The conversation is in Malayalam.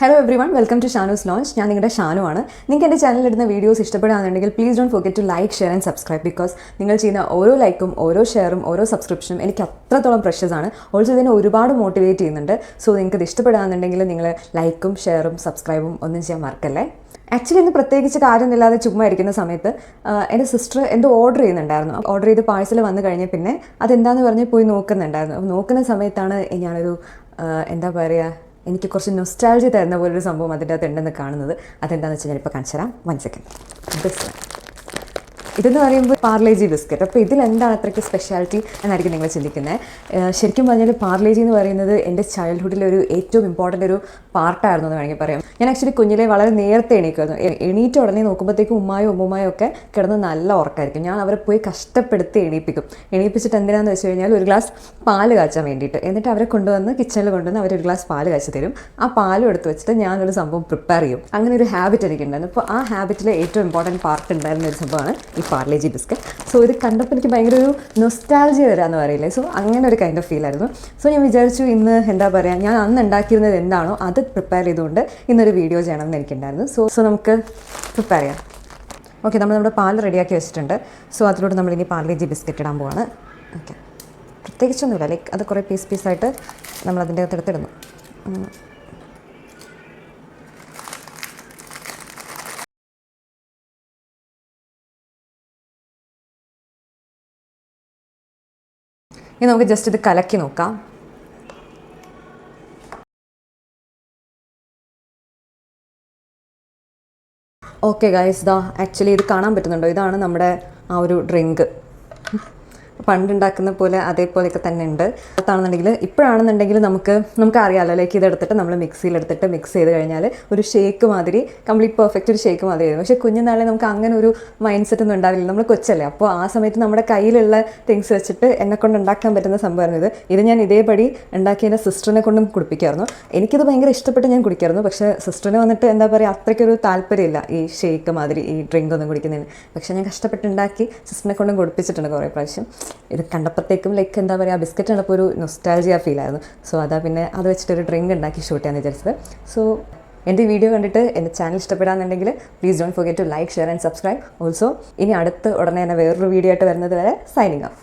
Hello everyone welcome to Shanu's lounge ഞാൻ നിങ്ങളുടെ ഷാനു ആണ്. നിങ്ങൾക്ക് എന്റെ ചാനലിൽ ഇടുന്ന videos ഇഷ്ടപ്പെടുകയാണെന്നുണ്ടെങ്കിൽ please don't forget to like share and subscribe because നിങ്ങൾ ചെയ്യുന്ന ഓരോ ലൈക്കും ഓരോ ഷെയറും ഓരോ സബ്സ്ക്രിപ്ഷനും എനിക്ക് അത്രത്തോളം പ്രഷ്യസ് ആണ്. ഓൾസോ ഇതിനെ ഒരുപാട് മോട്ടിവേറ്റ് ചെയ്യുന്നുണ്ട്. സോ നിങ്ങൾക്ക് ഇത് ഇഷ്ടപ്പെടുകയാണെന്നുണ്ടെങ്കിൽ നിങ്ങൾ ലൈക്കും ഷെയറും സബ്സ്ക്രൈബും ഒന്നും ചെയ്യാൻ മറക്കല്ലേ? ആക്ച്വലി ഇന്ന് പ്രത്യേകിച്ച് കാര്യമൊന്നുമില്ലാതെ ചുമ്മാ ഇരിക്കുന്ന സമയത്ത് എന്റെ സിസ്റ്റർ എന്തോ ഓർഡർ ചെയ്യുന്നുണ്ടായിരുന്നു. ഓർഡർ ചെയ്ത് പാഴ്സൽ വന്നു കഴിഞ്ഞ പിന്നെ അതെന്താന്ന് പറഞ്ഞ് പോയി നോക്കുന്നുണ്ടായിരുന്നു. നോക്കുന്ന സമയത്താണ് ഞാനൊരു എന്താ പറയുക എനിക്ക് കുറച്ച് നൊസ്റ്റാൾജി തരുന്ന പോലൊരു സംഭവം അതിന്റെ അകത്ത് ഉണ്ടെന്ന് കാണുന്നത്. അതെന്താണെന്ന് വെച്ചാൽ ഞാനിപ്പോൾ കാണിച്ചു തരാം. വൺ സെക്കൻഡ് ബിസ്ക്കറ്റ് ഇതെന്ന് പറയുമ്പോൾ പാർലേജി ബിസ്ക്കറ്റ് അപ്പോൾ ഇതിലെന്താണ് അത്രയ്ക്ക് സ്പെഷ്യാലിറ്റി എന്നായിരിക്കും നിങ്ങൾ ചിന്തിക്കുന്നത്? ശരിക്കും പറഞ്ഞാൽ പാർലേജി എന്ന് പറയുന്നത് എന്റെ ചൈൽഡ്ഹുഡിലെ ഒരു ഏറ്റവും ഇമ്പോർട്ടന്റ് ഒരു പാർട്ടായിരുന്നു എന്ന് വേണമെങ്കിൽ പറയാം. ഞാൻ ആക്ച്വലി കുഞ്ഞിലെ വളരെ നേരത്തെ എണീക്കുമായിരുന്നു എണീറ്റ് ഉടനെ നോക്കുമ്പോഴത്തേക്കും ഉമ്മായും ഉമ്മുമായും ഒക്കെ കിടന്ന് നല്ല ഉറക്കമായിരിക്കും ഞാൻ അവരെ പോയി കഷ്ടപ്പെടുത്തി എണീപ്പിക്കും. എണീപ്പിച്ചിട്ട് എന്തിനാന്ന് വെച്ച് കഴിഞ്ഞാൽ ഒരു ഗ്ലാസ് പാൽ കാച്ചാൻ വേണ്ടിയിട്ട്. എന്നിട്ട് അവരെ കൊണ്ടുവന്ന് കിച്ചണിൽ കൊണ്ടുവന്ന് അവരൊരു ഗ്ലാസ് പാൽ കാച്ചു തരും. ആ പാലും എടുത്ത് വെച്ചിട്ട് ഞാനൊരു സംഭവം പ്രിപ്പയർ ചെയ്യും. അങ്ങനെ ഒരു ഹാബിറ്റ് എനിക്കുണ്ടായിരുന്നു. അപ്പോൾ ആ ഹാബിറ്റിലെ ഏറ്റവും ഇമ്പോർട്ടന്റ് പാർട്ട് ഉണ്ടായിരുന്ന ഒരു സംഭവമാണ് ഈ പാർലേജി ബിസ്ക്കറ്റ്. സോ ഇത് കണ്ടപ്പോൾ എനിക്ക് ഭയങ്കര ഒരു നൊസ്റ്റാൾജി വരാമെന്ന് പറയില്ലേ? സോ അങ്ങനെ ഒരു കൈൻഡ് ഓഫ് ഫീൽ ആയിരുന്നു. സോ ഞാൻ വിചാരിച്ചു ഇന്ന് എന്താ പറയുക ഞാൻ അന്ന് ഉണ്ടാക്കിയിരുന്നത് എന്താണോ അത് പ്രിപ്പയർ ചെയ്തുകൊണ്ട് ഇന്നൊരു വീഡിയോ ചെയ്യണമെന്ന് എനിക്കുണ്ടായിരുന്നു. സോ സോ നമുക്ക് പ്രിപ്പയർ ചെയ്യാം. ഓക്കെ നമ്മൾ നമ്മുടെ പാൽ റെഡിയാക്കി വെച്ചിട്ടുണ്ട്. സോ അതിലൂടെ നമ്മൾ ഇനി പാർലേജി ബിസ്ക്കറ്റ് ഇടാൻ പോവാണ്. ഓക്കെ പ്രത്യേകിച്ചൊന്നുമില്ല. ലൈക്ക് അത് കുറേ പീസ് പീസായിട്ട് നമ്മൾ അതിന്റെ അകത്ത് എടുത്തിടുന്നു. ഇനി നമുക്ക് ജസ്റ്റ് ഇത് കലക്കി നോക്കാം. ഓക്കെ ഗൈസ് ദാ ആക്ച്വലി ഇത് കാണാൻ പറ്റുന്നുണ്ടോ? ഇതാണ് നമ്മുടെ ആ ഒരു ഡ്രിങ്ക് പണ്ടുണ്ടാക്കുന്ന പോലെ അതേപോലെയൊക്കെ തന്നെ ഉണ്ട്. അതാണെന്നുണ്ടെങ്കിൽ ഇപ്പോഴാണെന്നുണ്ടെങ്കിൽ നമുക്ക് നമുക്ക് അറിയാമല്ലോ ലൈക്ക് ഇതെടുത്തിട്ട് നമ്മൾ മിക്സിയിലെടുത്തിട്ട് മിക്സ് ചെയ്ത് കഴിഞ്ഞാൽ ഒരു ഷേക്ക് മാതിരി കംപ്ലീറ്റ് പെർഫെക്റ്റ് ഒരു ഷേക്ക് മാതിരി പക്ഷേ കുഞ്ഞുനാളെ നമുക്ക് അങ്ങനെ ഒരു മൈൻഡ് സെറ്റ് ഒന്നും ഉണ്ടാവില്ല. നമ്മൾ കൊച്ചല്ലേ. അപ്പോൾ ആ സമയത്ത് നമ്മുടെ കയ്യിലുള്ള തിങ്സ് വെച്ചിട്ട് എന്നെ കൊണ്ട് ഉണ്ടാക്കാൻ പറ്റുന്ന സംഭവമായിരുന്നു ഇത്. ഇത് ഞാൻ ഇതേപടി ഉണ്ടാക്കി എന്റെ സിസ്റ്ററിനെ കൊണ്ടും കുടിപ്പിക്കായിരുന്നു എനിക്കിത് ഭയങ്കര ഇഷ്ടപ്പെട്ട് ഞാൻ കുടിക്കായിരുന്നു പക്ഷേ സിസ്റ്ററിന് വന്നിട്ട് എന്താ പറയുക അത്രയ്ക്കൊരു താല്പര്യമില്ല ഈ ഷേക്ക് മാതിരി ഈ ഡ്രിങ്ക് ഒന്നും കുടിക്കുന്നതിന്. പക്ഷേ ഞാൻ കഷ്ടപ്പെട്ടുണ്ടാക്കി സിസ്റ്ററിനെ കൊണ്ടും കുടിപ്പിച്ചിട്ടുണ്ട് കുറേ പ്രാവശ്യം. ഇത് കണ്ടപ്പോഴത്തേക്കും ലൈക്ക് എന്താ പറയുക ബിസ്ക്കറ്റ് കണ്ടപ്പോൾ ഒരു നൊസ്റ്റാൾജിയ ഫീൽ ആയിരുന്നു. സോ അതാ പിന്നെ അത് വെച്ചിട്ടൊരു ഡ്രിങ്ക് ഉണ്ടാക്കി ഷൂട്ട് ചെയ്യാമെന്ന് വിചാരിച്ചത്. സോ എന്റെ വീഡിയോ കണ്ടിട്ട് എന്റെ channel ഇഷ്ടപ്പെടാന്നുണ്ടെങ്കിൽ please don't forget to like share and subscribe also ഇനി അടുത്ത് ഉടനെ തന്നെ വേറൊരു വീഡിയോ ആയിട്ട് വരുന്നത് വരെ സൈനിങ് ഓഫ്